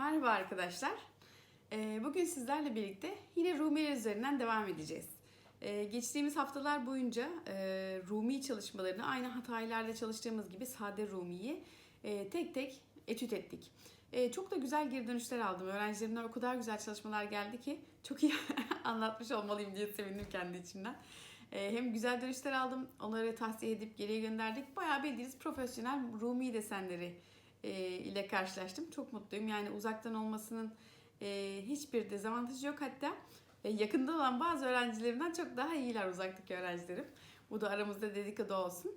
Merhaba arkadaşlar. Ee, Bugün sizlerle birlikte yine Rumiler üzerinden devam edeceğiz. Ee, Geçtiğimiz haftalar boyunca e, Rumi çalışmalarını aynı hataylarla çalıştığımız gibi sade Rumi'yi e, tek tek etüt ettik. E, Çok da güzel geri dönüşler aldım. Öğrencilerimden o kadar güzel çalışmalar geldi ki çok iyi anlatmış olmalıyım diye sevindim kendi içimden. Hem güzel dönüşler aldım, onları tahsiye edip geriye gönderdik. Bayağı bildiğiniz profesyonel Rumi desenleri e, ile karşılaştım. Çok mutluyum. Yani uzaktan olmasının e, hiçbir dezavantajı yok. Hatta e, yakında olan bazı öğrencilerimden çok daha iyiler uzaktaki öğrencilerim. Bu da aramızda dedikodu olsun.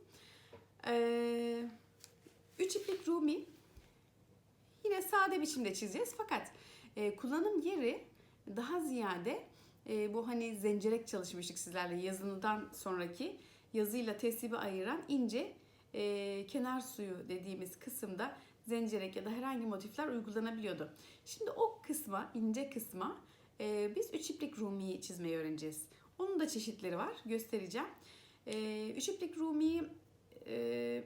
E, üç iplik Rumi yine sade biçimde çizeceğiz. Fakat e, kullanım yeri daha ziyade e, bu hani zencirek çalışmıştık sizlerle yazılıdan sonraki yazıyla tesibi ayıran ince e, kenar suyu dediğimiz kısımda zencirek ya da herhangi motifler uygulanabiliyordu. Şimdi o kısma, ince kısma e, biz üç iplik rumiyi çizmeyi öğreneceğiz. Onun da çeşitleri var, göstereceğim. E, üç iplik rumiyi e,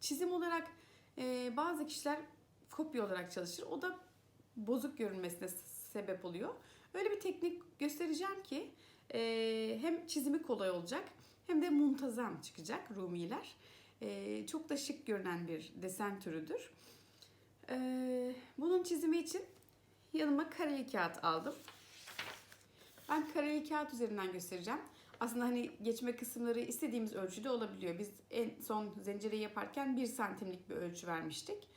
çizim olarak e, bazı kişiler kopya olarak çalışır. O da bozuk görünmesine sebep oluyor. Öyle bir teknik göstereceğim ki e, hem çizimi kolay olacak hem de muntazam çıkacak Rumiler. E, çok da şık görünen bir desen türüdür. E, bunun çizimi için yanıma kareli kağıt aldım. Ben kareli kağıt üzerinden göstereceğim. Aslında hani geçme kısımları istediğimiz ölçüde olabiliyor. Biz en son zinciri yaparken 1 santimlik bir ölçü vermiştik.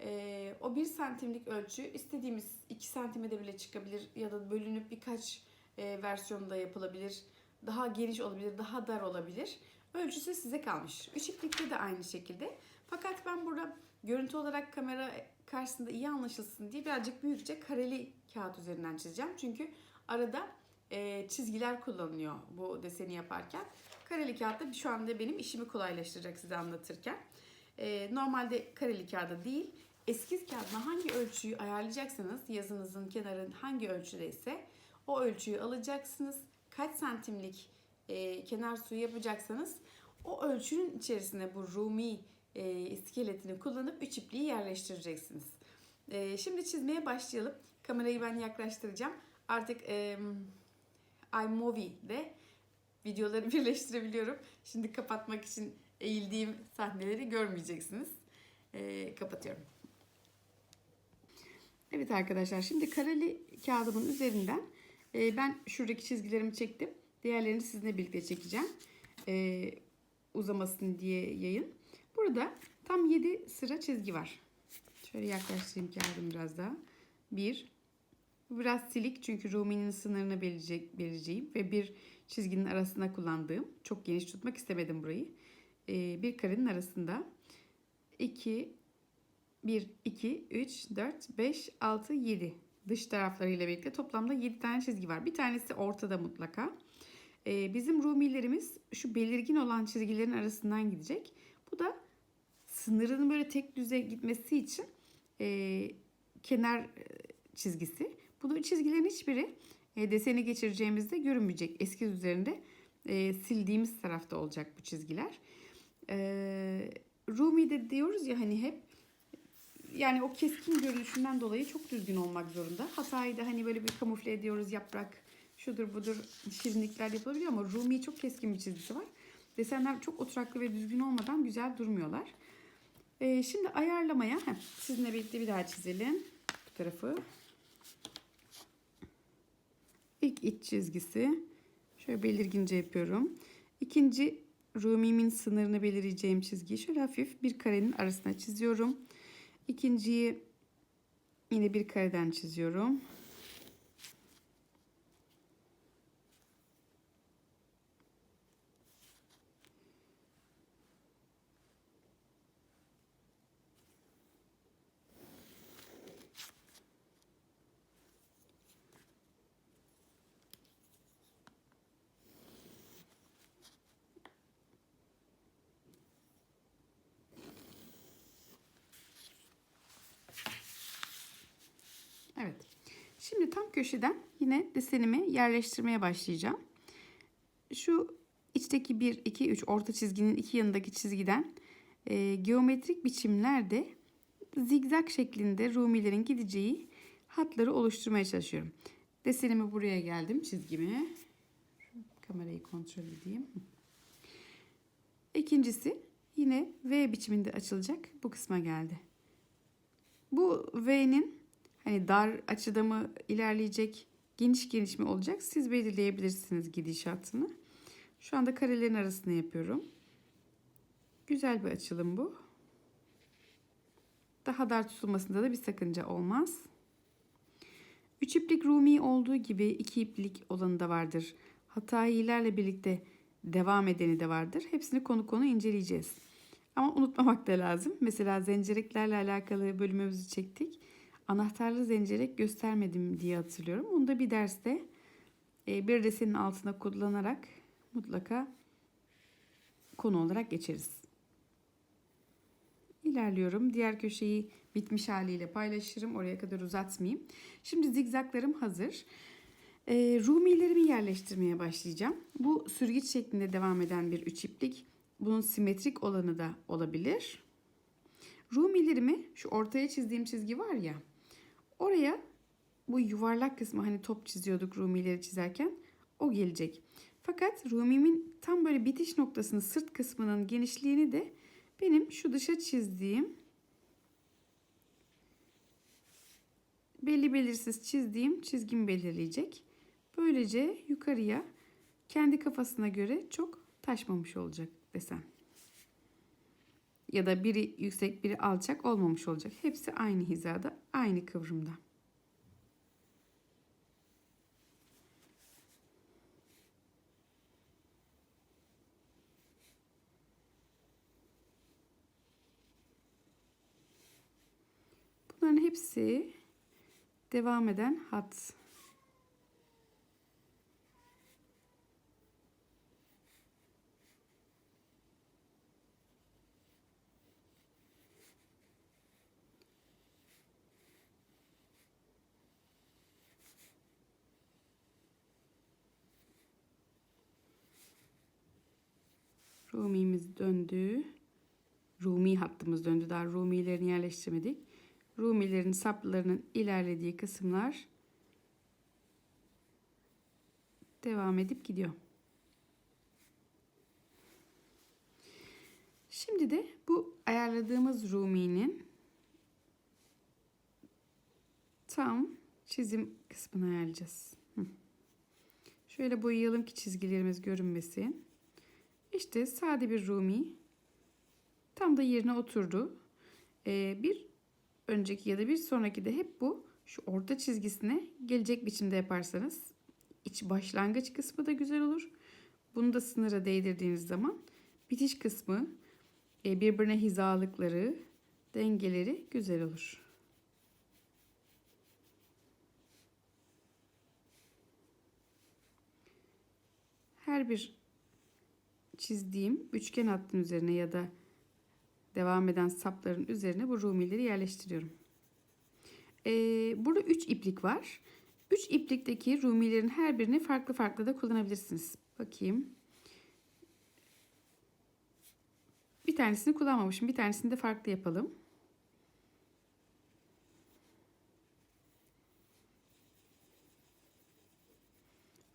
Ee, o 1 santimlik ölçü istediğimiz 2 santime de bile çıkabilir ya da bölünüp birkaç e, versiyonda yapılabilir. Daha geniş olabilir, daha dar olabilir. Ölçüsü size kalmış. Üç iplikte de aynı şekilde. Fakat ben burada görüntü olarak kamera karşısında iyi anlaşılsın diye birazcık büyükçe kareli kağıt üzerinden çizeceğim. Çünkü arada e, çizgiler kullanılıyor bu deseni yaparken. Kareli kağıt da şu anda benim işimi kolaylaştıracak size anlatırken. E, normalde kareli kağıda değil, eskiz kağıdına hangi ölçüyü ayarlayacaksanız yazınızın kenarın hangi ölçüdeyse o ölçüyü alacaksınız. Kaç santimlik e, kenar suyu yapacaksanız o ölçünün içerisine bu Rumi e, iskeletini kullanıp üç ipliği yerleştireceksiniz. E, şimdi çizmeye başlayalım. Kamerayı ben yaklaştıracağım. Artık e, iMovie'de videoları birleştirebiliyorum. Şimdi kapatmak için eğildiğim sahneleri görmeyeceksiniz. E, kapatıyorum. Evet arkadaşlar şimdi kareli kağıdımın üzerinden e, ben şuradaki çizgilerimi çektim. Diğerlerini sizinle birlikte çekeceğim. E, uzamasın diye yayın. Burada tam 7 sıra çizgi var. Şöyle yaklaştırayım kağıdım biraz daha. 1 Bu biraz silik çünkü Rumi'nin sınırını belirleyeceğim ve bir çizginin arasında kullandığım. Çok geniş tutmak istemedim burayı. E, bir karenin arasında 2 1, 2, 3, 4, 5, 6, 7 dış taraflarıyla birlikte toplamda 7 tane çizgi var. Bir tanesi ortada mutlaka. Ee, bizim Rumilerimiz şu belirgin olan çizgilerin arasından gidecek. Bu da sınırının böyle tek düze gitmesi için e, kenar çizgisi. Bu çizgilerin hiçbiri e, deseni geçireceğimizde görünmeyecek. Eskiz üzerinde e, sildiğimiz tarafta olacak bu çizgiler. E, Rumi'de diyoruz ya hani hep yani o keskin görünüşünden dolayı çok düzgün olmak zorunda. Hatayı da hani böyle bir kamufle ediyoruz yaprak şudur budur şirinlikler yapılabiliyor ama Rumi çok keskin bir çizgisi var. Desenler çok oturaklı ve düzgün olmadan güzel durmuyorlar. Ee, şimdi ayarlamaya heh, sizinle birlikte bir daha çizelim bu tarafı. İlk iç çizgisi şöyle belirgince yapıyorum. İkinci Rumi'min sınırını belirleyeceğim çizgiyi şöyle hafif bir karenin arasına çiziyorum. İkinciyi yine bir kareden çiziyorum. Evet. Şimdi tam köşeden yine desenimi yerleştirmeye başlayacağım. Şu içteki 1, 2, 3 orta çizginin iki yanındaki çizgiden e, geometrik biçimlerde zigzag şeklinde rumilerin gideceği hatları oluşturmaya çalışıyorum. Desenimi buraya geldim çizgimi. Kamerayı kontrol edeyim. İkincisi yine V biçiminde açılacak bu kısma geldi. Bu V'nin hani dar açıda mı ilerleyecek, geniş geniş mi olacak siz belirleyebilirsiniz gidişatını. Şu anda karelerin arasını yapıyorum. Güzel bir açılım bu. Daha dar tutulmasında da bir sakınca olmaz. Üç iplik Rumi olduğu gibi iki iplik olanı da vardır. Hatta iyilerle birlikte devam edeni de vardır. Hepsini konu konu inceleyeceğiz. Ama unutmamak da lazım. Mesela zencireklerle alakalı bölümümüzü çektik. Anahtarlı zencirek göstermedim diye hatırlıyorum. Onu da bir derste e, bir desenin altına kullanarak mutlaka konu olarak geçeriz. İlerliyorum. Diğer köşeyi bitmiş haliyle paylaşırım. Oraya kadar uzatmayayım. Şimdi zigzaklarım hazır. E, Rumilerimi yerleştirmeye başlayacağım. Bu sürgüç şeklinde devam eden bir üç iplik. Bunun simetrik olanı da olabilir. Rumilerimi şu ortaya çizdiğim çizgi var ya. Oraya bu yuvarlak kısmı hani top çiziyorduk Rumileri çizerken o gelecek. Fakat Rumi'min tam böyle bitiş noktasının sırt kısmının genişliğini de benim şu dışa çizdiğim belli belirsiz çizdiğim çizgim belirleyecek. Böylece yukarıya kendi kafasına göre çok taşmamış olacak desen. Ya da biri yüksek biri alçak olmamış olacak. Hepsi aynı hizada, aynı kıvrımda. Bunların hepsi devam eden hat. Rumi'miz döndü. Rumi hattımız döndü. Daha Rumi'lerini yerleştirmedik. Rumilerin saplarının ilerlediği kısımlar devam edip gidiyor. Şimdi de bu ayarladığımız Rumi'nin tam çizim kısmını ayarlayacağız. Şöyle boyayalım ki çizgilerimiz görünmesin. İşte sade bir Rumi tam da yerine oturdu. Ee, bir önceki ya da bir sonraki de hep bu şu orta çizgisine gelecek biçimde yaparsanız iç başlangıç kısmı da güzel olur. Bunu da sınıra değdirdiğiniz zaman bitiş kısmı e, birbirine hizalıkları, dengeleri güzel olur. Her bir çizdiğim üçgen hattın üzerine ya da devam eden sapların üzerine bu rumileri yerleştiriyorum. Ee, burada 3 iplik var. 3 iplikteki rumilerin her birini farklı farklı da kullanabilirsiniz. Bakayım. Bir tanesini kullanmamışım. Bir tanesini de farklı yapalım.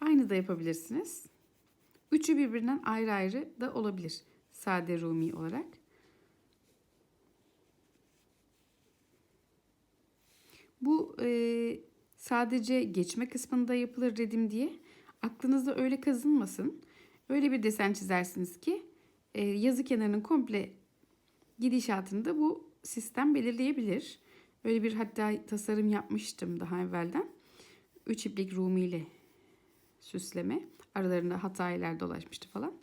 Aynı da yapabilirsiniz. Üçü birbirinden ayrı ayrı da olabilir. Sade Rumi olarak. Bu e, sadece geçme kısmında yapılır dedim diye aklınızda öyle kazınmasın. Öyle bir desen çizersiniz ki e, yazı kenarının komple gidişatını da bu sistem belirleyebilir. Öyle bir hatta tasarım yapmıştım daha evvelden. Üç iplik Rumi ile süsleme. Aralarında hatalar dolaşmıştı falan.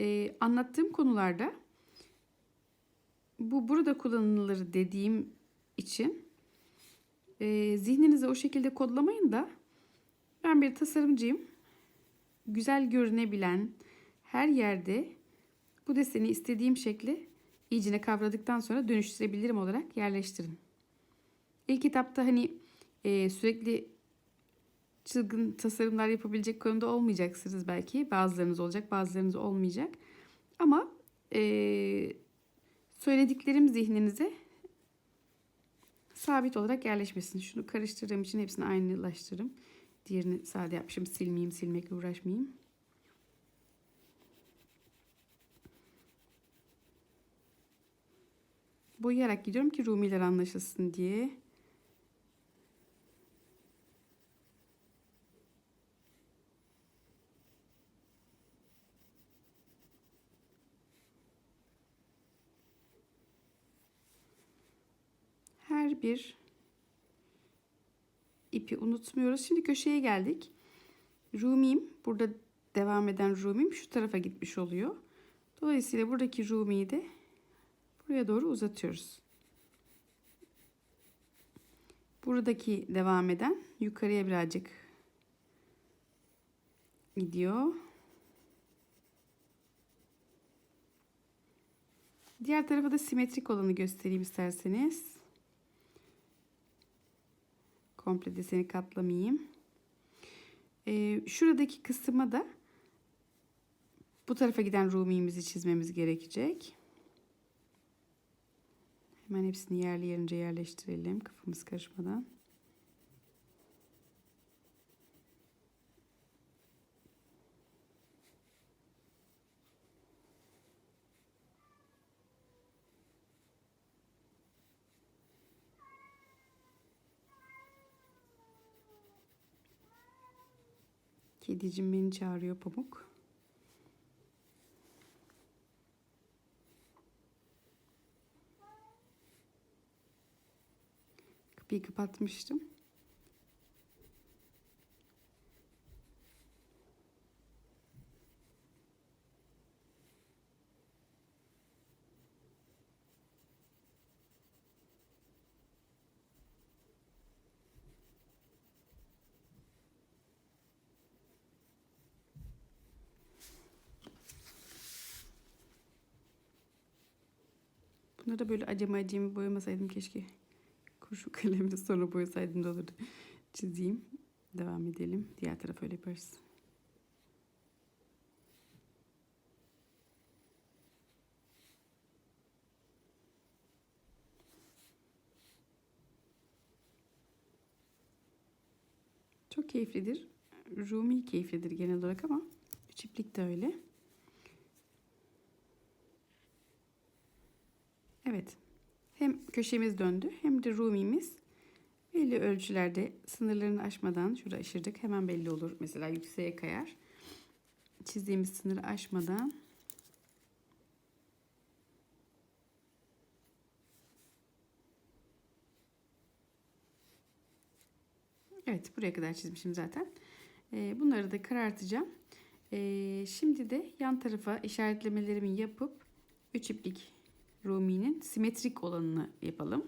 E, anlattığım konularda bu burada kullanılır dediğim için e, zihninize o şekilde kodlamayın da ben bir tasarımcıyım. Güzel görünebilen her yerde bu deseni istediğim şekli iyicine kavradıktan sonra dönüştürebilirim olarak yerleştirin. İlk kitapta hani e, sürekli çılgın tasarımlar yapabilecek konuda olmayacaksınız belki. Bazılarınız olacak, bazılarınız olmayacak. Ama e, söylediklerim zihninize sabit olarak yerleşmesin. Şunu karıştırdığım için hepsini aynılaştırırım. Diğerini sade yapmışım. Silmeyeyim, silmekle uğraşmayayım. Boyayarak gidiyorum ki Rumiler anlaşılsın diye. Her bir ipi unutmuyoruz. Şimdi köşeye geldik. Rumim burada devam eden Rumim şu tarafa gitmiş oluyor. Dolayısıyla buradaki Rumi'yi de buraya doğru uzatıyoruz. Buradaki devam eden yukarıya birazcık gidiyor. Diğer tarafa da simetrik olanı göstereyim isterseniz. Komple deseni katlamayayım. Ee, şuradaki kısma da bu tarafa giden rumimizi çizmemiz gerekecek. Hemen hepsini yerli yerince yerleştirelim kafamız karışmadan. Kedicim beni çağırıyor Pamuk. Kapıyı kapatmıştım. Bunları da böyle acemi acemi boyamasaydım keşke. Kurşun kalemle sonra boyasaydım da olurdu. Çizeyim. Devam edelim. Diğer tarafa öyle yaparız. Çok keyiflidir. Rumi keyiflidir genel olarak ama çiftlik de öyle. Evet. Hem köşemiz döndü hem de Rumi'miz belli ölçülerde sınırlarını aşmadan şurada aşırdık hemen belli olur. Mesela yükseğe kayar. Çizdiğimiz sınırı aşmadan Evet buraya kadar çizmişim zaten. Ee, bunları da karartacağım. Ee, şimdi de yan tarafa işaretlemelerimi yapıp 3 iplik Rumi'nin simetrik olanını yapalım.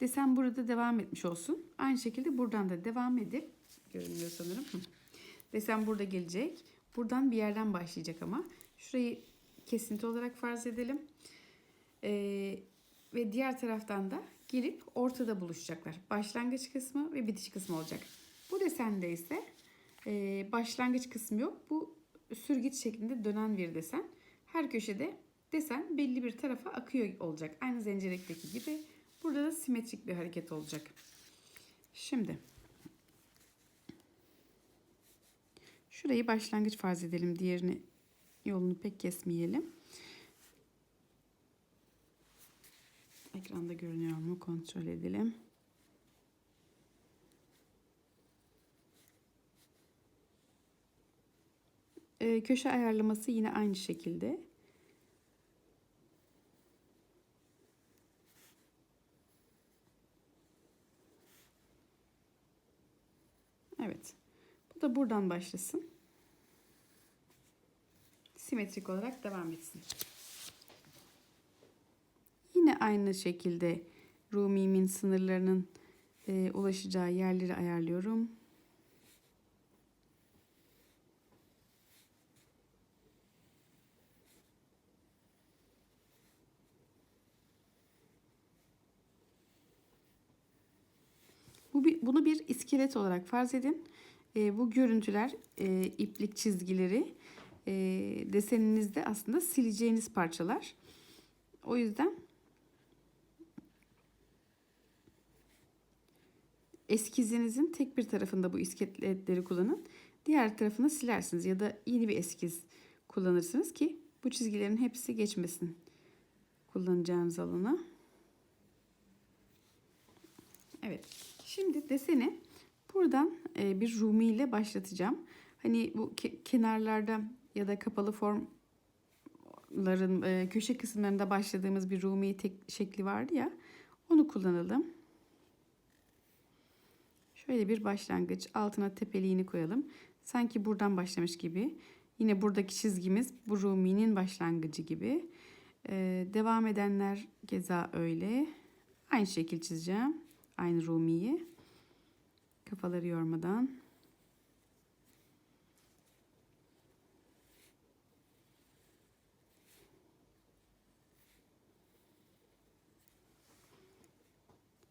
Desen burada devam etmiş olsun. Aynı şekilde buradan da devam edip görünüyor sanırım. Desen burada gelecek. Buradan bir yerden başlayacak ama. Şurayı kesinti olarak farz edelim. Ee, ve diğer taraftan da gelip ortada buluşacaklar. Başlangıç kısmı ve bitiş kısmı olacak. Bu desende ise e, başlangıç kısmı yok. Bu sürgüç şeklinde dönen bir desen. Her köşede desen belli bir tarafa akıyor olacak. Aynı zincirlikteki gibi. Burada da simetrik bir hareket olacak. Şimdi şurayı başlangıç farz edelim. Diğerini yolunu pek kesmeyelim. Ekranda görünüyor mu kontrol edelim. Ee, köşe ayarlaması yine aynı şekilde. Evet. Bu da buradan başlasın. Simetrik olarak devam etsin. Yine aynı şekilde Rumi'min sınırlarının e, ulaşacağı yerleri ayarlıyorum. Bu bunu bir iskelet olarak farz edin. E, bu görüntüler, e, iplik çizgileri e, deseninizde aslında sileceğiniz parçalar. O yüzden eskizinizin tek bir tarafında bu iskeletleri kullanın. Diğer tarafını silersiniz ya da yeni bir eskiz kullanırsınız ki bu çizgilerin hepsi geçmesin kullanacağınız alana. Evet. Şimdi deseni buradan e, bir Rumi ile başlatacağım. Hani bu ke- kenarlarda ya da kapalı formların e, köşe kısımlarında başladığımız bir Rumi tek şekli vardı ya. Onu kullanalım. Şöyle bir başlangıç. Altına tepeliğini koyalım. Sanki buradan başlamış gibi. Yine buradaki çizgimiz bu Rumi'nin başlangıcı gibi. Ee, devam edenler keza öyle. Aynı şekil çizeceğim. Aynı Rumi'yi. Kafaları yormadan.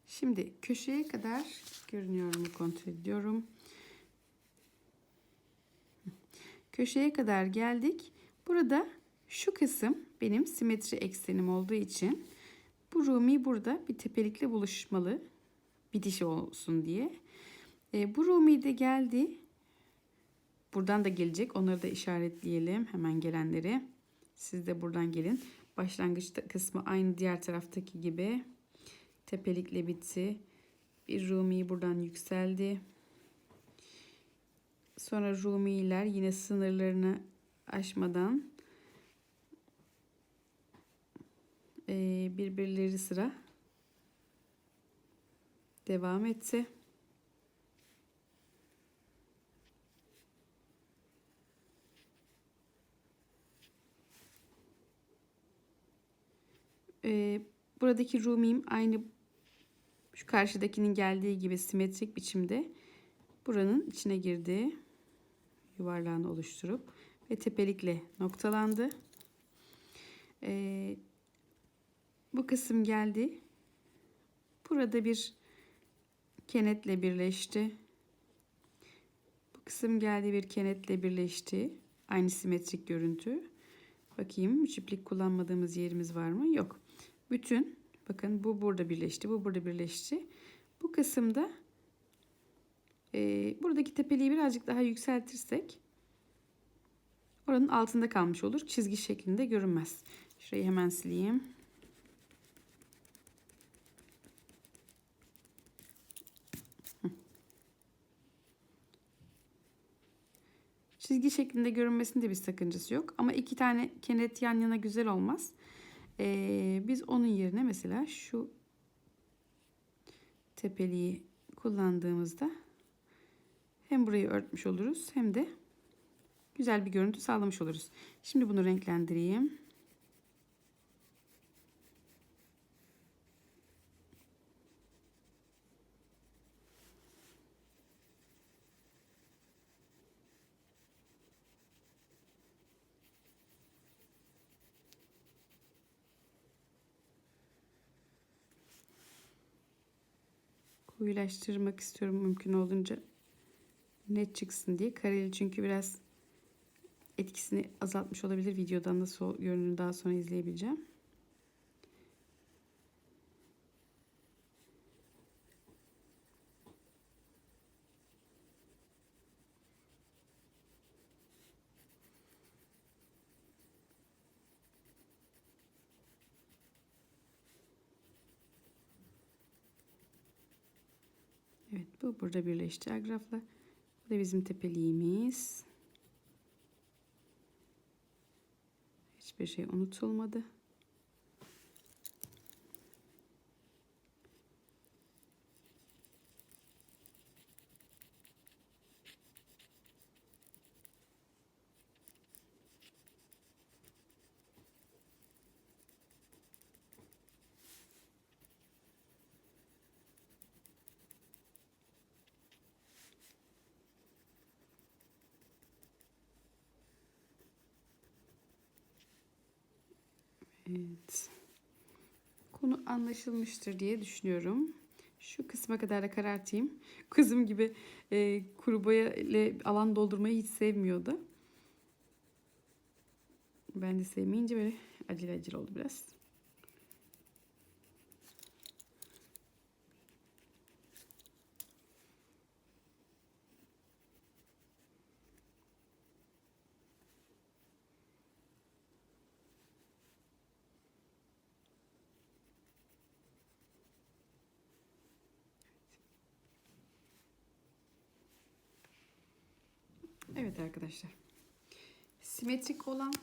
Şimdi köşeye kadar görünüyor kontrol ediyorum. Köşeye kadar geldik. Burada şu kısım benim simetri eksenim olduğu için bu Rumi burada bir tepelikle buluşmalı. Bir dişi olsun diye. E, bu Rumi de geldi. Buradan da gelecek. Onları da işaretleyelim. Hemen gelenleri. Siz de buradan gelin. Başlangıç kısmı aynı diğer taraftaki gibi. Tepelikle bitti. Bir Rumi buradan yükseldi. Sonra Rumiler yine sınırlarını aşmadan e, birbirleri sıra devam etti. E, buradaki Rumi'm aynı şu karşıdakinin geldiği gibi simetrik biçimde buranın içine girdi. Yuvarlağını oluşturup ve tepelikle noktalandı. Ee, bu kısım geldi. Burada bir kenetle birleşti. Bu kısım geldi bir kenetle birleşti. Aynı simetrik görüntü. Bakayım çiplik kullanmadığımız yerimiz var mı? Yok. Bütün bakın bu burada birleşti. Bu burada birleşti. Bu kısımda e, buradaki tepeliği birazcık daha yükseltirsek oranın altında kalmış olur. Çizgi şeklinde görünmez. Şurayı hemen sileyim. Çizgi şeklinde görünmesinde bir sakıncası yok. Ama iki tane kenet yan yana güzel olmaz. Ee, biz onun yerine mesela şu tepeliği kullandığımızda hem burayı örtmüş oluruz hem de güzel bir görüntü sağlamış oluruz. Şimdi bunu renklendireyim. Koyulaştırmak istiyorum mümkün olduğunca net çıksın diye. Kareli çünkü biraz etkisini azaltmış olabilir. Videodan nasıl görünür daha sonra izleyebileceğim. Evet bu burada birleşti agrafla. Bu da bizim tepeliğimiz. Hiçbir şey unutulmadı. Evet. Konu anlaşılmıştır diye düşünüyorum. Şu kısma kadar da karartayım. Kızım gibi e, kuru boya ile alan doldurmayı hiç sevmiyordu. Ben de sevmeyince böyle acele acele oldu biraz. Evet arkadaşlar. Simetrik olan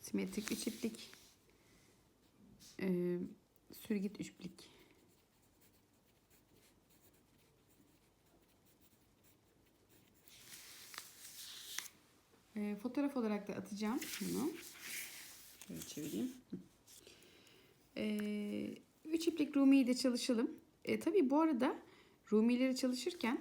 simetrik üç iplik e, sürgit üç iplik E, fotoğraf olarak da atacağım bunu. Şöyle çevireyim. E, üç iplik Rumi ile çalışalım. E, tabii bu arada Rumileri çalışırken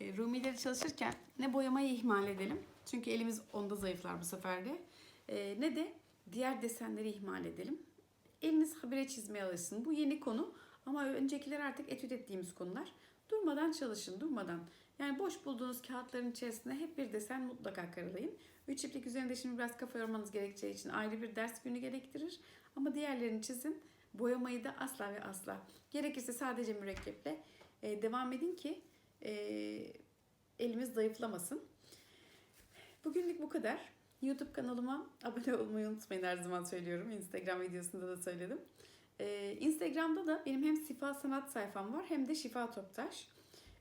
e, Rumileri çalışırken ne boyamayı ihmal edelim. Çünkü elimiz onda zayıflar bu sefer de. E, ne de diğer desenleri ihmal edelim. Eliniz habire çizmeye alışsın. Bu yeni konu ama öncekiler artık etüt ettiğimiz konular. Durmadan çalışın, durmadan. Yani boş bulduğunuz kağıtların içerisinde hep bir desen mutlaka karalayın. Üç iplik üzerinde şimdi biraz kafa yormanız gerekeceği için ayrı bir ders günü gerektirir. Ama diğerlerini çizin. Boyamayı da asla ve asla. Gerekirse sadece mürekkeple e, devam edin ki e, elimiz zayıflamasın. Bugünlük bu kadar. YouTube kanalıma abone olmayı unutmayın her zaman söylüyorum. Instagram videosunda da söyledim. Ee, Instagram'da da benim hem Sifa Sanat sayfam var hem de Şifa Toptaş.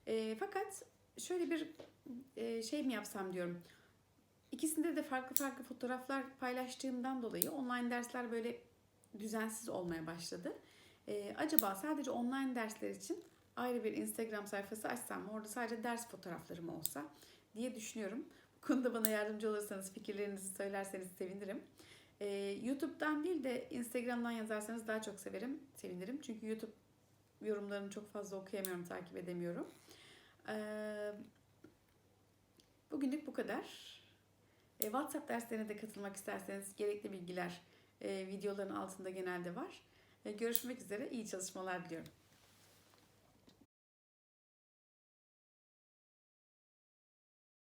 Ee, fakat şöyle bir e, şey mi yapsam diyorum. İkisinde de farklı farklı fotoğraflar paylaştığımdan dolayı online dersler böyle düzensiz olmaya başladı. Ee, acaba sadece online dersler için ayrı bir Instagram sayfası açsam mı? Orada sadece ders fotoğraflarım olsa diye düşünüyorum. Bu konuda bana yardımcı olursanız, fikirlerinizi söylerseniz sevinirim. Ee, YouTube'dan değil de Instagram'dan yazarsanız daha çok severim, sevinirim. Çünkü YouTube yorumlarını çok fazla okuyamıyorum, takip edemiyorum. Ee, bugünlük bu kadar. Ee, WhatsApp derslerine de katılmak isterseniz gerekli bilgiler e, videoların altında genelde var. Ee, görüşmek üzere, iyi çalışmalar diliyorum.